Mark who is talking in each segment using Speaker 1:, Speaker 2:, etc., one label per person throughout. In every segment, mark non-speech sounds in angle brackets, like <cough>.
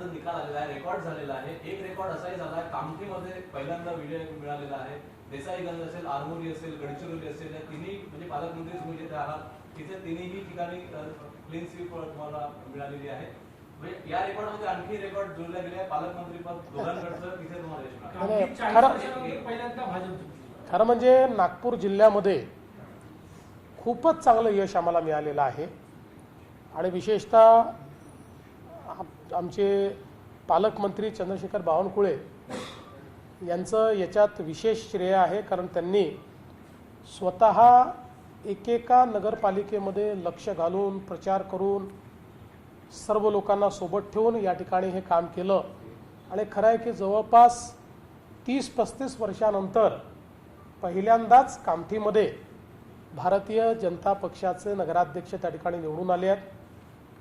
Speaker 1: पद्धत निकाल आलेला आहे रेकॉर्ड झालेला आहे. एक रेकॉर्ड असाही झाला आहे कामठीमध्ये पहिल्यांदा विजय मिळालेला आहे. देसाईगंज असेल आरमोरी असेल गडचिरोली असेल या तिन्ही म्हणजे पालकमंत्री तुम्ही जिथे आहात. तिथे तिन्ही ठिकाणी क्लीन स्वीप तुम्हाला मिळालेली आहे. म्हणजे या रेकॉर्डमध्ये आणखी रेकॉर्ड जोडल्या गेले आहे पालकमंत्री पद दोघांकडचं तिथे तुम्हाला
Speaker 2: पहिल्यांदा.
Speaker 3: खरं म्हणजे नागपूर जिल्ह्यामध्ये खूपच चांगलं यश आम्हाला मिळालेलं आहे. आणि विशेषतः आमचे पालकमंत्री चंद्रशेखर बावनकुळे यांचं याच्यात विशेष श्रेय आहे कारण त्यांनी स्वतः एकेका नगरपालिकेमध्ये लक्ष घालून प्रचार करून सर्व लोकांना सोबत ठेवून या ठिकाणी हे काम केलं. आणि खरं आहे की जवळपास तीस पस्तीस वर्षानंतर पहिल्यांदाच कामठीमध्ये भारतीय जनता पक्षाचे नगराध्यक्ष त्या ठिकाणी निवडून आले आहेत.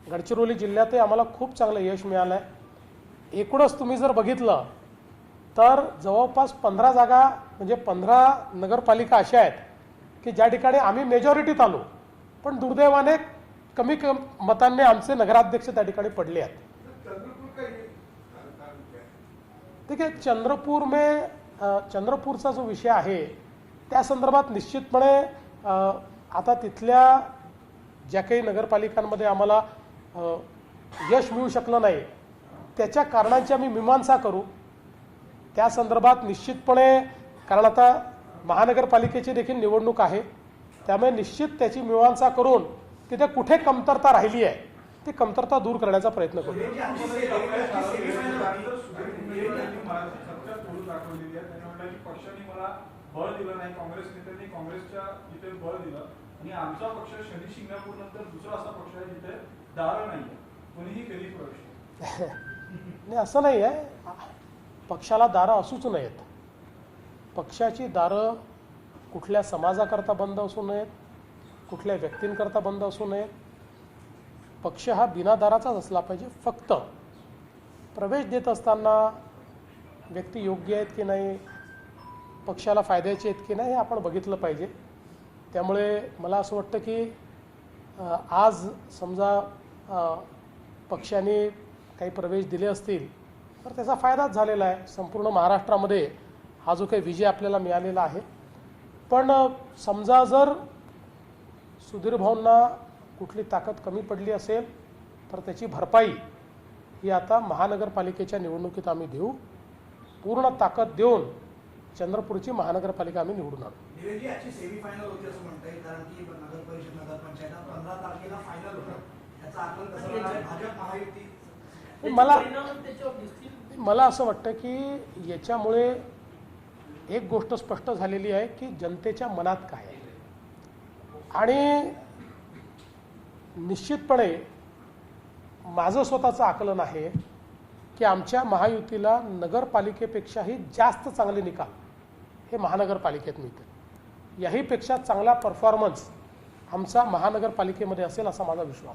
Speaker 3: गडचिरोली जिल्ह्यातही आम्हाला खूप चांगलं यश मिळालं आहे एकूणच तुम्ही जर बघितलं तर जवळपास पंधरा जागा म्हणजे पंधरा नगरपालिका अशा आहेत की ज्या ठिकाणी आम्ही मेजॉरिटीत आलो. पण दुर्दैवाने कमी कम मतांनी आमचे नगराध्यक्ष त्या ठिकाणी पडले आहेत. ठीक आहे चंद्रपूर में चंद्रपूरचा जो विषय आहे त्या संदर्भात निश्चितपणे आता तिथल्या ज्या काही नगरपालिकांमध्ये आम्हाला यश मिळू शकलं नाही. त्याच्या कारणांची आम्ही मीमांसा करू. त्या संदर्भात निश्चितपणे कारण आता महानगरपालिकेची देखील निवडणूक आहे त्यामुळे निश्चित त्याची मीमांसा करून तिथे कुठे कमतरता राहिली आहे ती कमतरता दूर करण्याचा प्रयत्न करू.
Speaker 4: बळ दिलं नाही काँग्रेस नेत्यांनी काँग्रेसच्या इथे बळ दिलं आणि आमचा पक्ष शनी शिंगणापूर नंतर दुसरा असा पक्ष आहे जिथे दार कोणीही कधी प्रवेश <laughs>
Speaker 3: नाही. असं नाही आहे पक्षाला दारं असूच नयेत पक्षाची दारं कुठल्या समाजाकरता बंद असू नयेत कुठल्या व्यक्तींकरता बंद असू नयेत. पक्ष हा बिना दाराचाच असला पाहिजे फक्त प्रवेश देत असताना व्यक्ती योग्य आहेत की नाही पक्षाला फायद्याचे आहेत की नाही हे आपण बघितलं पाहिजे. त्यामुळे मला असं वाटतं की आज समजा पक्षाने काही प्रवेश दिले असतील तर त्याचा फायदाच झालेला आहे. संपूर्ण महाराष्ट्रामध्ये हा जो काही विजय आपल्याला मिळालेला आहे. पण समजा जर सुधीर भाऊंना कुठली ताकद कमी पडली असेल तर त्याची भरपाई ही आता महानगरपालिकेच्या निवडणुकीत आम्ही देऊ. पूर्ण ताकद देऊन चंद्रपूरची महानगरपालिका आम्ही निवडून आणू.
Speaker 5: हा भाजप महायुती.
Speaker 3: मला मला असं वाटतं की याच्यामुळे एक गोष्ट स्पष्ट झालेली आहे की जनतेच्या मनात काय आहे. आणि निश्चितपणे माझं स्वतःचं आकलन आहे की आमच्या महायुतीला नगरपालिकेपेक्षाही जास्त चांगले निकाल हे महानगरपालिकेत मिळतील. याहीपेक्षा चांगला परफॉर्मन्स आमचा महानगरपालिकेमध्ये असेल असा माझा विश्वास आहे.